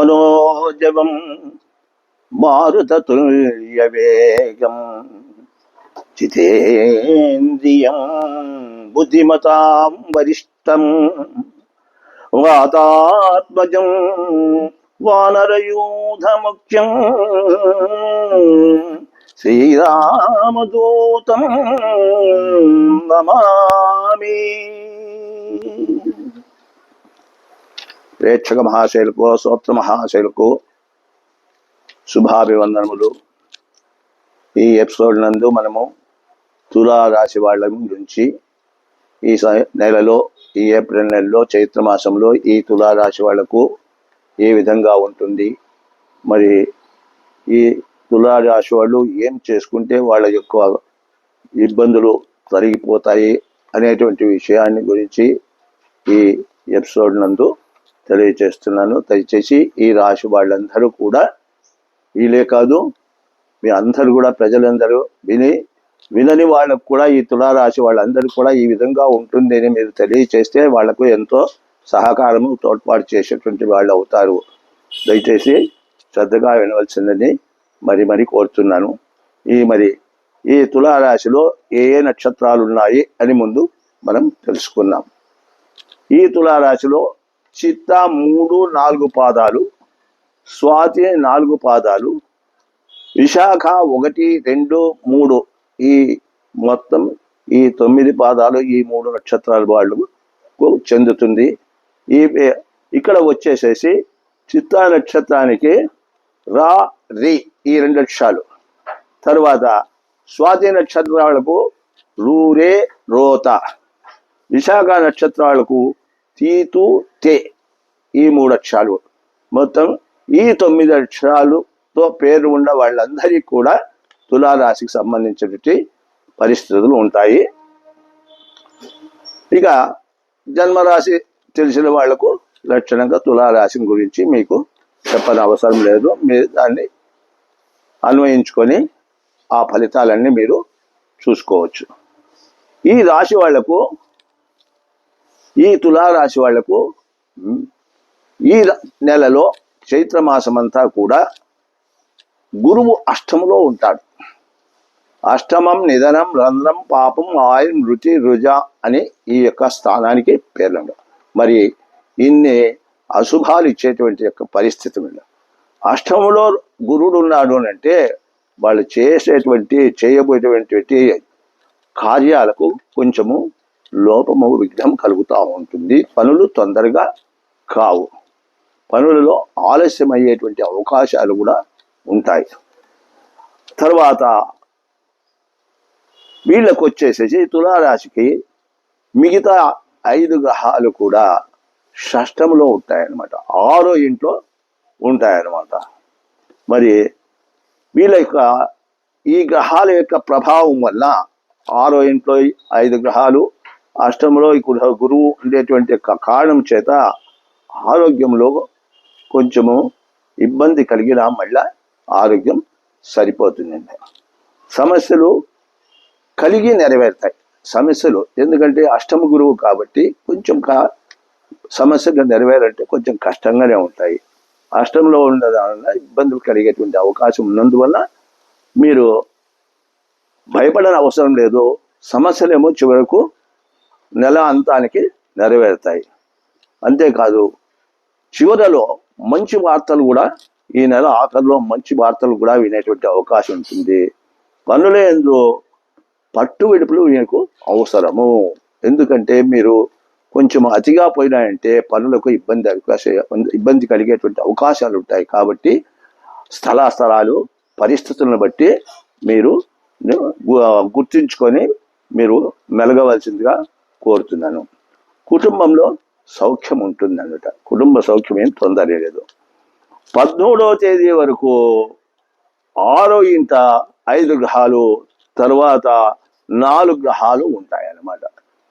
మనోజవం మారుతతుల్యవేగం చితేంద్రియం బుద్ధిమతాం వరిష్టం వాతాత్మజం వానరయూధముఖ్యం శ్రీరామదూతం నమామి ప్రేక్షక మహాశైలకు సూత్ర మహాశైలకు శుభాభివందనములు. ఈ ఎపిసోడ్ నందు మనము తులారాశి వాళ్ళ గురించి ఈ స- నెలలో ఈ ఏప్రిల్ నెలలో చైత్ర మాసంలో ఈ తులారాశి వాళ్ళకు ఏ విధంగా ఉంటుంది. మరి ఈ తులారాశి వాళ్ళు ఏం చేసుకుంటే వాళ్ళ యొక్క ఇబ్బందులు తొలగిపోతాయి అనేటువంటి విషయాన్ని గురించి ఈ ఎపిసోడ్ నందు తెలియజేస్తున్నాను దయచేసి ఈ రాశి వాళ్ళందరూ కూడా వీలే కాదు మీ అందరూ కూడా ప్రజలందరూ విని వినని వాళ్ళకు కూడా ఈ తులారాశి వాళ్ళందరూ కూడా ఈ విధంగా ఉంటుంది అని మీరు తెలియచేస్తే వాళ్ళకు ఎంతో సహకారము తోడ్పాటు చేసేటువంటి వాళ్ళు అవుతారు. దయచేసి శ్రద్ధగా వినవలసిందని మరి మరి కోరుతున్నాను. ఈ మరి ఈ తులారాశిలో ఏ ఏ నక్షత్రాలు ఉన్నాయి అని ముందు మనం తెలుసుకున్నాం ఈ తులారాశిలో చిత్త మూడు నాలుగు పాదాలు స్వాతి నాలుగు పాదాలు విశాఖ ఒకటి రెండు మూడు. ఈ మొత్తం ఈ తొమ్మిది పాదాలు ఈ మూడు నక్షత్రాల వాళ్ళకు చెందుతుంది. ఈ ఇక్కడ వచ్చేసేసి చిత్తా నక్షత్రానికి రా రి ఈ రెండు అక్షరాలు. తర్వాత స్వాతి నక్షత్రాలకు రూరే రోత. విశాఖ నక్షత్రాలకు తీతు తే. ఈ మూడు అక్షరాలు. మొత్తం ఈ తొమ్మిది అక్షరాలతో పేరు ఉన్న వాళ్ళందరికీ కూడా తులారాశికి సంబంధించినటువంటి పరిస్థితులు ఉంటాయి. ఇక జన్మరాశి తెలిసిన వాళ్ళకు లక్షణంగా తులారాశి గురించి మీకు చెప్పని అవసరం లేదు. మీరు దాన్ని అన్వయించుకొని ఆ ఫలితాలన్నీ మీరు చూసుకోవచ్చు. ఈ రాశి వాళ్ళకు ఈ తులారాశి వాళ్ళకు ఈ నెలలో చైత్ర మాసమంతా కూడా గురువు అష్టములో ఉంటాడు. అష్టమం నిధనం రంధ్రం పాపం ఆయుర్ మృతి రుజ అని ఈ యొక్క స్థానానికి పేర్లు మరి ఇన్ని అశుభాలు ఇచ్చేటువంటి యొక్క పరిస్థితి మీద అష్టములో గురుడు ఉన్నాడు అని అంటే వాళ్ళు చేసేటువంటి చేయబోయేటువంటి కార్యాలకు కొంచెము లోపము విఘ్నం కలుగుతూ ఉంటుంది. పనులు తొందరగా కావు. పనులలో ఆలస్యం అయ్యేటువంటి అవకాశాలు కూడా ఉంటాయి. తర్వాత వీళ్ళకు వచ్చేసేసి తులారాశికి మిగతా ఐదు గ్రహాలు కూడా షష్టంలో ఉంటాయన్నమాట. ఆరో ఇంట్లో ఉంటాయన్నమాట. మరి వీళ్ళ యొక్క ఈ గ్రహాల యొక్క ప్రభావం వల్ల ఆరో ఇంట్లో ఐదు గ్రహాలు అష్టంలో ఈ గురువు ఉండేటువంటి కారణం చేత ఆరోగ్యంలో కొంచెము ఇబ్బంది కలిగినా మళ్ళా ఆరోగ్యం సరిపోతుందండి. సమస్యలు కలిగి నెరవేరుతాయి. సమస్యలు ఎందుకంటే అష్టమ గురువు కాబట్టి కొంచెం కా సమస్యగా నెరవేరంటే కొంచెం కష్టంగానే ఉంటాయి. అష్టంలో ఉండడం ఇబ్బందులు కలిగేటువంటి అవకాశం ఉన్నందువల్ల మీరు భయపడని అవసరం లేదు. సమస్యలేమో చివరకు నెల అంతానికి నెరవేరుతాయి. అంతేకాదు చివరలో మంచి వార్తలు కూడా ఈ నెల ఆఖరిలో మంచి వార్తలు కూడా వినేటువంటి అవకాశం ఉంటుంది. పనుల ఎందు పట్టు విడుపులు మీకు అవసరము. ఎందుకంటే మీరు కొంచెం అతిగా పోయినాయంటే పనులకు ఇబ్బంది అవకాశం ఇబ్బంది కలిగేటువంటి అవకాశాలు ఉంటాయి. కాబట్టి స్థల స్థలాలు పరిస్థితులను బట్టి మీరు గుర్తించుకొని మీరు మెలగవలసిందిగా కోరుతున్నాను. కుటుంబంలో సౌఖ్యం ఉంటుంది అన్నమాట కుటుంబ సౌఖ్యం ఏం తొందర లేదు పద్మూడవ తేదీ వరకు ఆరో ఇంట ఐదు గ్రహాలు తర్వాత నాలుగు గ్రహాలు ఉంటాయన్నమాట.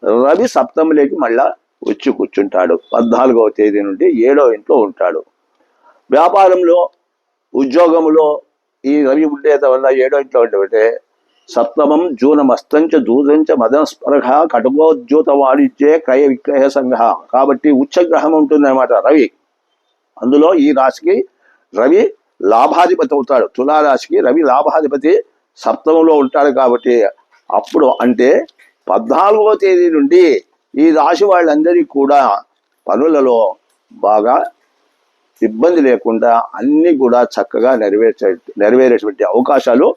రవి సప్తమిలోకి మళ్ళా వచ్చి కూర్చుంటాడు. పద్నాలుగవ తేదీ నుండి ఏడో ఇంట్లో ఉంటాడు. వ్యాపారంలో ఉద్యోగంలో ఈ రవి ఉండేత వల్ల ఏడో ఇంట్లో ఉండబట్టే సప్తమం జూనమస్తంచ దూదంచ మదన స్పర్హ కటకోద్యూత వాణిజ్యే క్రయ విక్రయ సంఘ. కాబట్టి ఉచ్చగ్రహం ఉంటుందన్నమాట రవి. అందులో ఈ రాశికి రవి లాభాధిపతి అవుతాడు. తులారాశికి రవి లాభాధిపతి సప్తమంలో ఉంటాడు కాబట్టి అప్పుడు అంటే పద్నాలుగవ తేదీ నుండి ఈ రాశి వాళ్ళందరికీ కూడా పనులలో బాగా ఇబ్బంది లేకుండా అన్ని కూడా చక్కగా నెరవేర్చే నెరవేరేటువంటి అవకాశాలు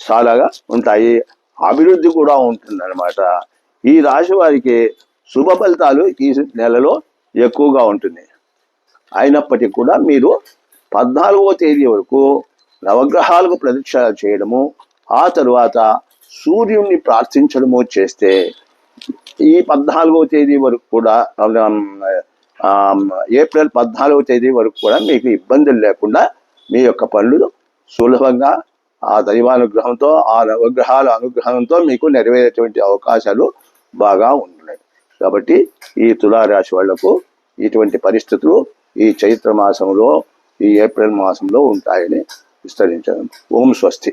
చాలాగా ఉంటాయి. అభివృద్ధి కూడా ఉంటుందన్నమాట. ఈ రాశి వారికి శుభ ఫలితాలు ఈ నెలలో ఎక్కువగా ఉంటుంది అయినప్పటికీ కూడా మీరు పద్నాలుగో తేదీ వరకు నవగ్రహాలకు ప్రదక్షిణాలు చేయడము ఆ తరువాత సూర్యుడిని ప్రార్థించడము చేస్తే ఈ పద్నాలుగవ తేదీ వరకు కూడా ఏప్రిల్ పద్నాలుగో తేదీ వరకు కూడా మీకు ఇబ్బందులు లేకుండా మీ యొక్క పనులు సులభంగా ఆ దైవానుగ్రహంతో ఆ నవగ్రహాల అనుగ్రహంతో మీకు నెరవేరేటువంటి అవకాశాలు బాగా ఉంటున్నాయి. కాబట్టి ఈ తులారాశి వాళ్ళకు ఇటువంటి పరిస్థితులు ఈ చైత్ర మాసంలో ఈ ఏప్రిల్ మాసంలో ఉంటాయని విస్తరించాను ఓం స్వస్తి.